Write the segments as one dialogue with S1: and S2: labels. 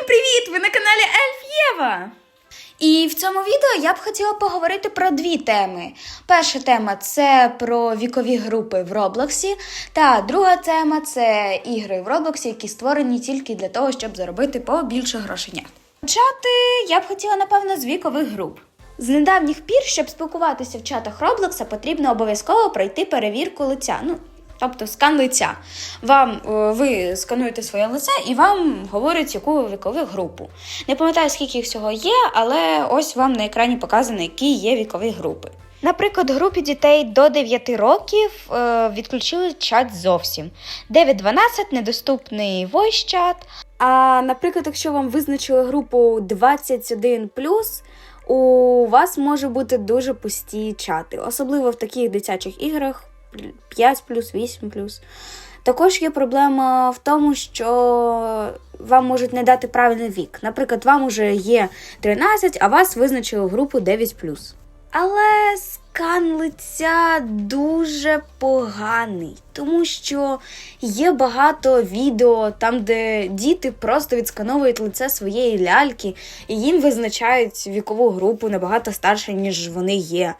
S1: Всім привіт! Ви на каналі Ельф Єва! І в цьому відео я б хотіла поговорити про дві теми. Перша тема це про вікові групи в Роблоксі, та друга тема це ігри в Роблоксі, які створені тільки для того, щоб заробити побільше грошенят. Почати я б хотіла, напевно, з вікових груп. З недавніх пір, щоб спілкуватися в чатах Роблокса, потрібно обов'язково пройти перевірку лиця. Ну, тобто скан лиця. Вам е, ви скануєте своє лице і вам говорять, яку вікову групу. Не пам'ятаю, скільки їх всього є, але ось вам на екрані показано, які є вікові групи. Наприклад, групі дітей до 9 років е, відключили чат зовсім. 9-12 недоступний voice чат. А наприклад, якщо вам визначили групу 21 у вас може бути дуже пусті чати, особливо в таких дитячих іграх 5 8 Також є проблема в тому, що вам можуть не дати правильний вік. Наприклад, вам уже є 13, а вас визначили групу 9 Але скан лиця дуже поганий, тому що є багато відео там, де діти просто відскановують лице своєї ляльки, і їм визначають вікову групу набагато старше, ніж вони є.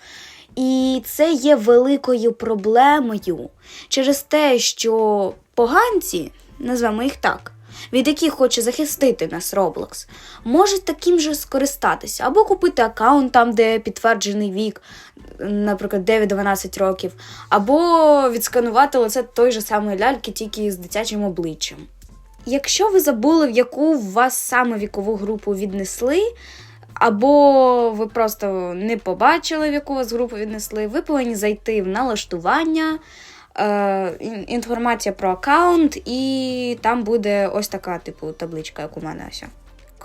S1: І це є великою проблемою через те, що поганці, назвемо їх так, від яких хоче захистити нас Roblox, можуть таким же скористатися або купити аккаунт там, де підтверджений вік, наприклад, 9-12 років, або відсканувати лице той же самої ляльки, тільки з дитячим обличчям. Якщо ви забули, в яку вас саме вікову групу віднесли, або ви просто не побачили, в яку вас групу віднесли, ви повинні зайти в налаштування, е, інформація про аккаунт, і там буде ось така, типу, табличка, як у мене ось.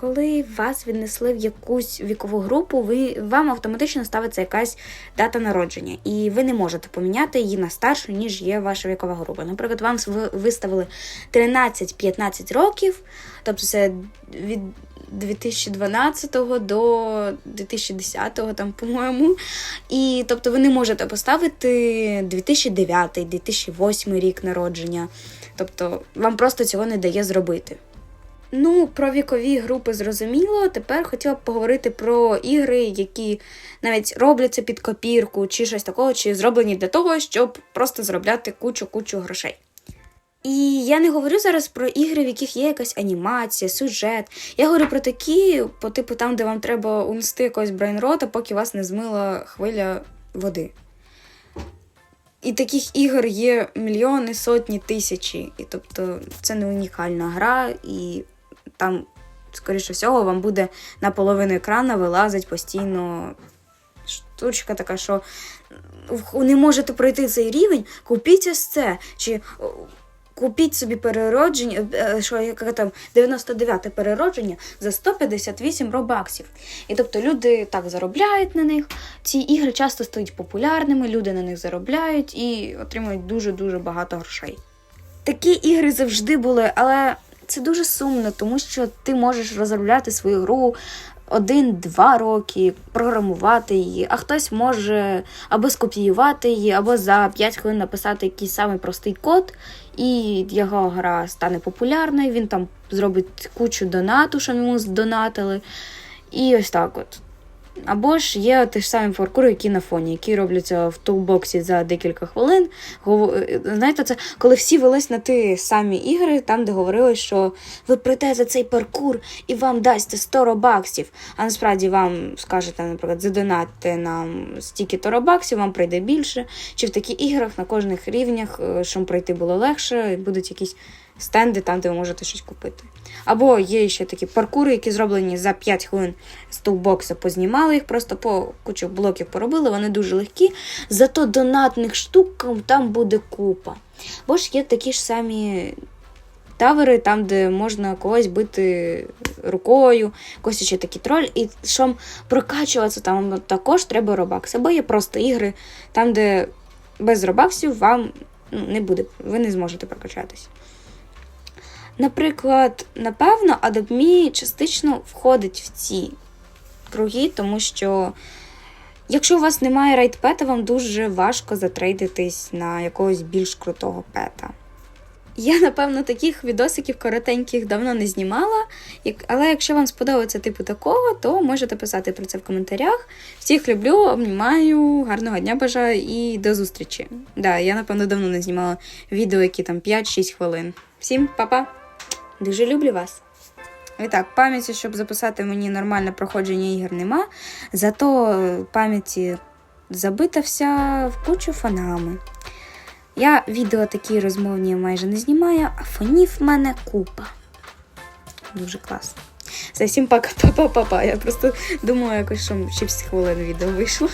S1: Коли вас віднесли в якусь вікову групу, ви, вам автоматично ставиться якась дата народження, і ви не можете поміняти її на старшу, ніж є ваша вікова група. Наприклад, вам виставили 13-15 років, тобто це від 2012 до 2010, там, по-моєму. І тобто ви не можете поставити 2009, 2008 рік народження. Тобто вам просто цього не дає зробити. Ну, про вікові групи зрозуміло. Тепер хотіла б поговорити про ігри, які навіть робляться під копірку, чи щось такого, чи зроблені для того, щоб просто заробляти кучу-кучу грошей. І я не говорю зараз про ігри, в яких є якась анімація, сюжет. Я говорю про такі, по типу там, де вам треба унести якогось брейнрота, поки вас не змила хвиля води. І таких ігор є мільйони, сотні, тисячі. І тобто це не унікальна гра, і там, скоріше всього, вам буде на половину екрана вилазить постійно штучка така, що не можете пройти цей рівень, купіть ось це. Чи Купіть собі переродження, е, що яке там 99-те переродження за 158 робаксів. І тобто люди так заробляють на них. Ці ігри часто стають популярними, люди на них заробляють і отримують дуже-дуже багато грошей. Такі ігри завжди були, але це дуже сумно, тому що ти можеш розробляти свою гру один-два роки, програмувати її, а хтось може або скопіювати її, або за 5 хвилин написати якийсь самий простий код, і його гра стане популярною, він там зробить кучу донату, що йому здонатили. І ось так от. Або ж є ті ж самі паркури, які на фоні, які робляться в тулбоксі за декілька хвилин. Знаєте, це коли всі велись на ті самі ігри, там, де говорили, що ви прийдете цей паркур і вам дасть 100 робаксів. А насправді вам скажете, наприклад, задонатьте нам стільки-то робаксів, вам прийде більше. Чи в таких іграх на кожних рівнях, е, щоб пройти було легше, будуть якісь стенди там, де ви можете щось купити. Або є ще такі паркури, які зроблені за 5 хвилин з тулбокса, познімали їх, просто по кучу блоків поробили, вони дуже легкі. Зато донатних штук там буде купа. Бо ж є такі ж самі. Тавери, там, де можна когось бити рукою, когось ще такий троль. І щоб прокачуватися, там також треба робакс. Або є просто ігри, там, де без робаксів вам ну, не буде, ви не зможете прокачатись. Наприклад, напевно, Adobe частично входить в ці круги, тому що, якщо у вас немає рейд-пета, вам дуже важко затрейдитись на якогось більш крутого пета. Я, напевно, таких відосиків коротеньких давно не знімала. Але якщо вам сподобається типу такого, то можете писати про це в коментарях. Всіх люблю, обнімаю, гарного дня бажаю і до зустрічі. Да, я, напевно, давно не знімала відео, які там 5-6 хвилин. Всім па-па! Дуже люблю вас! І так, пам'яті, щоб записати мені нормальне проходження ігор, нема. Зато пам'яті забита вся в кучу фонами. Я відео такі розмовні майже не знімаю, а фонів в мене купа. Дуже класно. Все, всім пока-па-па-па. Я просто думала, якось, що 6 хвилин відео вийшло.